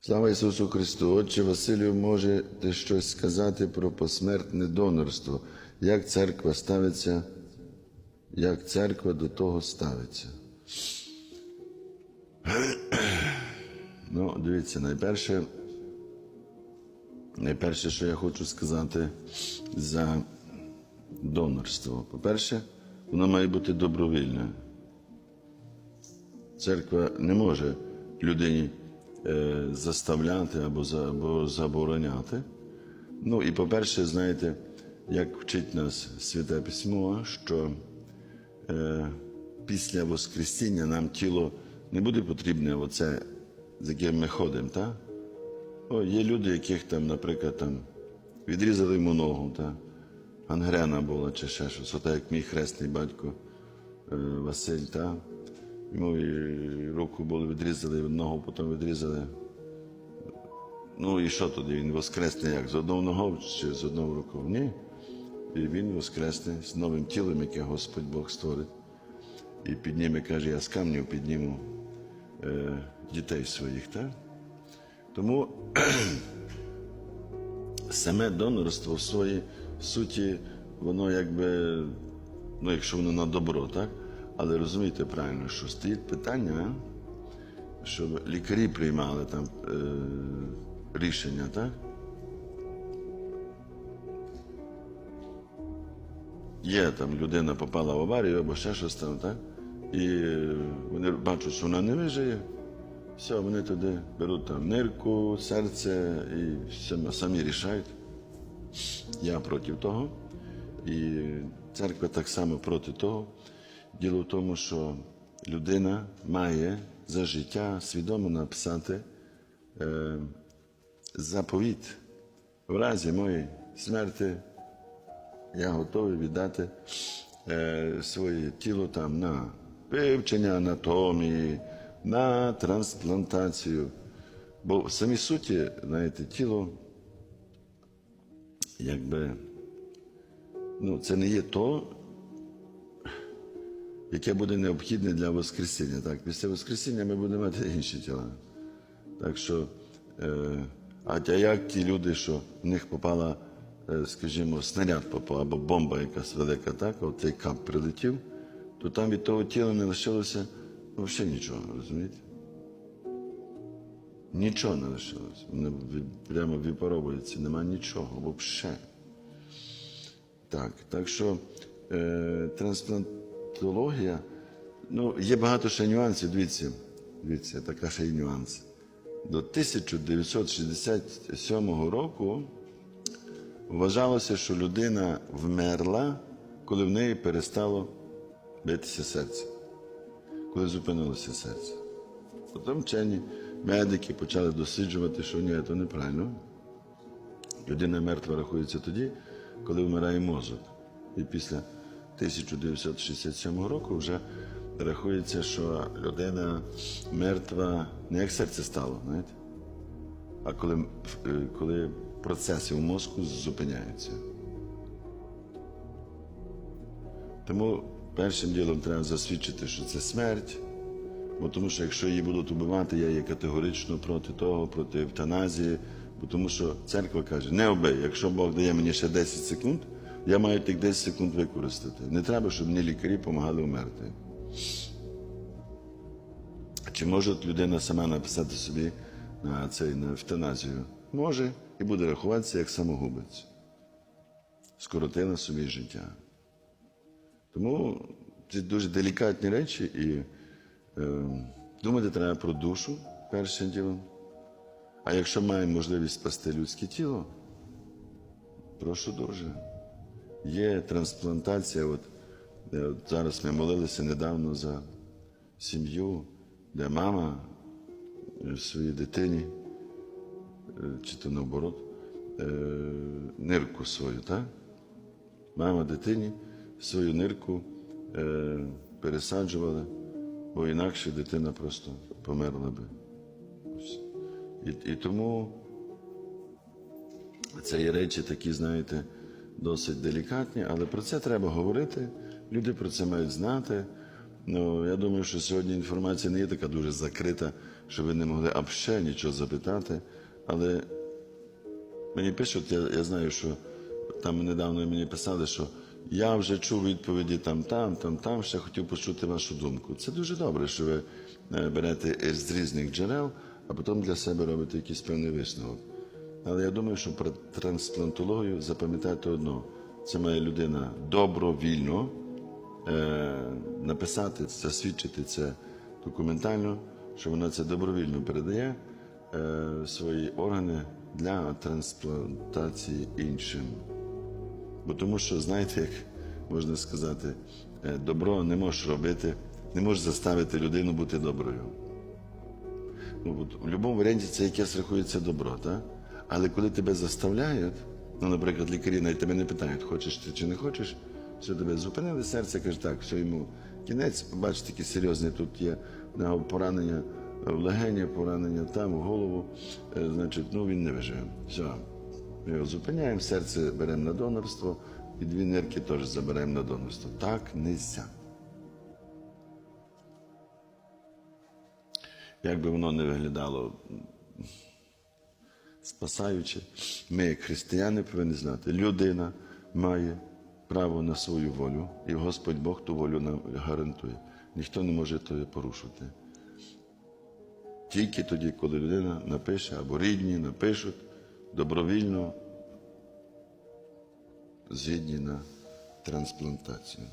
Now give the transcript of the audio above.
Слава Ісусу Христу! Отче Василю, можете щось сказати про посмертне донорство? Як церква ставиться, як церква до того ставиться? Ну, дивіться, найперше, найперше, що я хочу сказати за донорство. По-перше, воно має бути добровільне. Церква не може людині заставляти або, або забороняти. Ну і по-перше, знаєте, як вчить нас Святе Письмо, що е, після Воскресіння нам тіло не буде потрібне, оце, з яким ми ходимо. Та? О, є люди, яких там, наприклад, там, відрізали йому ногу, та? ангрена була чи ще щось, отак як мій хресний батько е, Василь. Та? Йому і руку було відрізали, ногу потім відрізали. Ну і що тоді? Він воскресне як? З одного ногою чи з одного рукою? Ні. І він воскресне з новим тілом, яке Господь Бог створить. І підніме, каже, я з камнів підніму е, дітей своїх. Так? Тому саме донорство в своїй суті, воно якби, ну якщо воно на добро, так? Але розумієте правильно, що стоїть питання, щоб лікарі приймали там е, рішення, так? Є там людина попала в аварію або ще щось там, так? І е, вони бачать, що вона не вижиє. Все, вони туди беруть там нирку, серце і все, самі рішають. Я проти того. І церква так само проти того. Діло в тому, що людина має за життя свідомо написати е, заповіт. В разі моєї смерті я готовий віддати е, своє тіло там на вивчення анатомії, на трансплантацію. Бо в самій суті, знаєте, тіло, якби, ну, це не є то, яке буде необхідне для Воскресіння. Так, після Воскресіння ми будемо мати інші тіла. Так що, е, а як ті люди, що в них попала, е, скажімо, снаряд попав, або бомба якась велика, так, от цей кап прилетів, то там від того тіла не лишилося взагалі нічого, розумієте? Нічого не лишилось. Воно від- прямо випаровується, нема нічого, взагалі. Так, так що е, трансплантологія, ну, є багато ще нюансів, дивіться, дивіться, така ще й нюанс. До 1967 року вважалося, що людина вмерла, коли в неї перестало битися серце, коли зупинилося серце. Потім вчені медики почали досліджувати, що ні, це неправильно. Людина мертва рахується тоді, коли вмирає мозок. І після 1967 року вже рахується, що людина мертва не як серце стало, знаєте, а коли, е, коли процеси в мозку зупиняються. Тому першим ділом треба засвідчити, що це смерть. Бо тому що якщо її будуть убивати, я є категорично проти того, проти евтаназії. Бо тому що церква каже, не обий, якщо Бог дає мені ще 10 секунд, я маю тих 10 секунд використати. Не треба, щоб мені лікарі допомагали вмерти. Чи може людина сама написати собі на цей на евтаназію? Може, і буде рахуватися як самогубець. Скоротила собі життя. Тому це дуже делікатні речі, і е, думати треба про душу першим ділом. А якщо маємо можливість спасти людське тіло, прошу дуже. Є трансплантація. От, е, от зараз ми молилися недавно за сім'ю, де мама е, своїй дитині, е, чи то наоборот, е, нирку свою, так? Мама дитині свою нирку е, пересаджувала, бо інакше дитина просто померла би. І, і тому це є речі такі, знаєте, досить делікатні, але про це треба говорити. Люди про це мають знати. Ну, я думаю, що сьогодні інформація не є така дуже закрита що ви не могли а ще нічого запитати, але мені пишуть, я, я знаю, що там недавно мені писали, що я вже чув відповіді там, там, там, там, ще хотів почути вашу думку. Це дуже добре, що ви е, берете з різних джерел, а потім для себе робите якийсь певний висновок. Але я думаю, що про трансплантологію запам'ятайте одно: це має людина добровільно е, написати, засвідчити це документально, що вона це добровільно передає е, свої органи для трансплантації іншим. Бо тому що, знаєте, як можна сказати, е, добро не можеш робити, не можеш заставити людину бути доброю. Ну, от, в будь-якому варіанті це якесь рахується добро, так? Але коли тебе заставляють, ну, наприклад, лікарі навіть тебе не питають, хочеш ти чи не хочеш, все тебе зупинили серце, каже, так, все йому кінець, бачите, таке серйозне тут є поранення в легені, поранення там, в голову, е, значить, ну він не виживе. Все. Ми його зупиняємо, серце беремо на донорство, і дві нирки теж заберемо на донорство. Так нельзя. Як би воно не виглядало спасаючи, ми, як християни, повинні знати, людина має право на свою волю, і Господь Бог ту волю нам гарантує. Ніхто не може того порушити. Тільки тоді, коли людина напише або рідні напишуть добровільно згідні на трансплантацію.